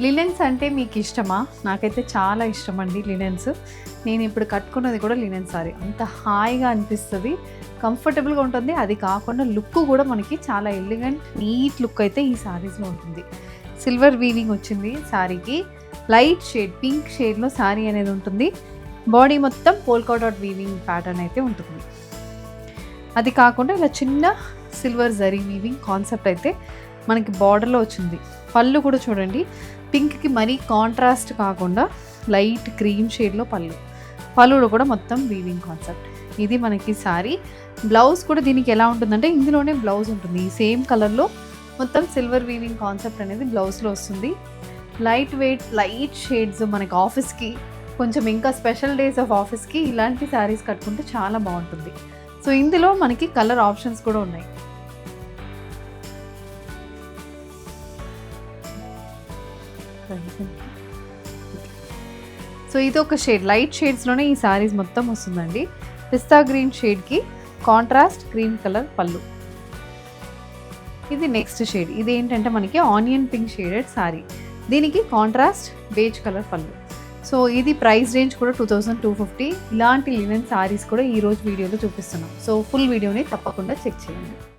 Linens అంటే మీకు ఇష్టమా? నాకైతే చాలా ఇష్టం అండి లినెన్స్. నేను ఇప్పుడు కట్టుకున్నది కూడా లినెన్ సారీ. అంత హాయిగా అనిపిస్తుంది. కంఫర్టబుల్గా ఉంటుంది. అది కాకుండా లుక్ కూడా మనకి చాలా ఎలిగెంట్ నీట్ లుక్ అయితే ఈ సారీస్లో ఉంటుంది. సిల్వర్ వీవింగ్ వచ్చింది శారీకి లైట్ షేడ్ పింక్ షేడ్లో శారీ అనేది ఉంటుంది. బాడీ మొత్తం పోల్కా డాట్ వీవింగ్ ప్యాటర్న్ అయితే ఉంటుంది. అది కాకుండా ఇలా చిన్న సిల్వర్ జరీ వీవింగ్ కాన్సెప్ట్ అయితే మనకి బార్డర్లో వచ్చింది. పళ్ళు కూడా చూడండి. పింక్కి మరీ కాంట్రాస్ట్ కాకుండా లైట్ క్రీమ్ షేడ్లో పళ్ళు. పళ్ళు కూడా మొత్తం వీవింగ్ కాన్సెప్ట్ ఇది మనకి సారీ బ్లౌజ్ కూడా దీనికి ఎలా ఉంటుందంటే ఇందులోనే బ్లౌజ్ ఉంటుంది. ఈ సేమ్ కలర్లో మొత్తం సిల్వర్ వీవింగ్ కాన్సెప్ట్ అనేది బ్లౌజ్లో వస్తుంది. లైట్ వెయిట్ లైట్ షేడ్స్ మనకి ఆఫీస్కి కొంచెం ఇంకా స్పెషల్ డేస్ ఆఫ్ ఆఫీస్కి ఇలాంటి శారీస్ కట్టుకుంటే చాలా బాగుంటుంది. సో ఇందులో మనకి కలర్ ఆప్షన్స్ కూడా ఉన్నాయి. సో ఇది ఒక షేడ్ లైట్ షేడ్స్లోనే ఈ శారీస్ మొత్తం వస్తుందండి. పిస్తా గ్రీన్ షేడ్కి కాంట్రాస్ట్ క్రీమ్ కలర్ పళ్ళు. ఇది నెక్స్ట్ షేడ్ ఇది ఏంటంటే మనకి ఆనియన్ పింక్ షేడెడ్ శారీ దీనికి కాంట్రాస్ట్ బేజ్ కలర్ పళ్ళు. సో ఇది ప్రైస్ రేంజ్ కూడా టూ థౌసండ్ టూ ఫిఫ్టీ ఇలాంటి లినెన్ శారీస్ కూడా ఈ రోజు వీడియోలో చూపిస్తున్నాం. సో ఫుల్ వీడియోని తప్పకుండా చెక్ చేయండి.